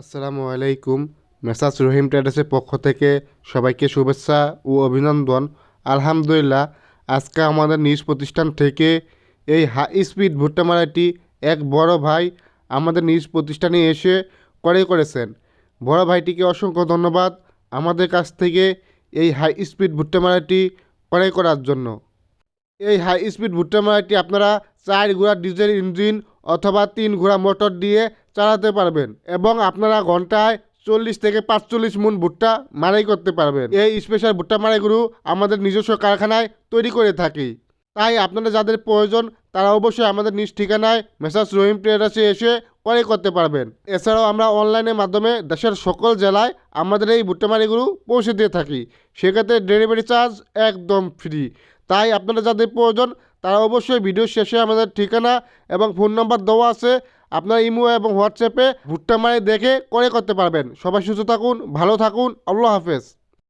আসসালামু আলাইকুম। মেসাজ রহিম ট্রেডার্সের পক্ষ থেকে সবাইকে শুভেচ্ছা ও অভিনন্দন। আলহামদুলিল্লাহ, আজকে আমাদের নিজ প্রতিষ্ঠান থেকে এই হাই স্পিড ভুট্টা মারাটি এক বড় ভাই আমাদের নিজ প্রতিষ্ঠানে এসে করে করেছেন। বড় ভাইটিকে অসংখ্য ধন্যবাদ আমাদের কাছ থেকে এই হাই স্পিড ভুট্টা মারাটি ক্রয় করার জন্য। এই হাই স্পিড ভুট্টা মারাটি আপনারা চার ঘোড়া ডিজেল ইঞ্জিন অথবা তিন ঘোড়া মোটর দিয়ে চালাতে পারবেন এবং আপনারা ঘন্টায় চল্লিশ থেকে পাঁচচল্লিশ মন ভুট্টা মারাই করতে পারবেন। এই স্পেশাল ভুট্টা মারাইগুলো আমাদের নিজস্ব কারখানায় তৈরি করে থাকি। তাই আপনারা যাদের প্রয়োজন তারা অবশ্যই আমাদের নিজ ঠিকানায় মেসাজ রহিম ট্রেডার্সে এসে ক্রয় করতে পারবেন। এছাড়াও আমরা অনলাইনের মাধ্যমে দেশের সকল জেলায় আমাদের এই ভুট্টা মারিগুলো পৌঁছে দিয়ে থাকি। সেক্ষেত্রে ডেলিভারি চার্জ একদম ফ্রি। তাই আপনারা যাদের প্রয়োজন, তারা অবশ্যই ভিডিও শেষে আমাদের ঠিকানা এবং ফোন নাম্বার দেওয়া আছে। আপনার ইমো এবং হোয়াটসঅ্যাপে ভুট্টা মারি দেখে করে করতে পারবেন। সবাই সুস্থ থাকুন, ভালো থাকুন। আল্লাহ হাফেজ।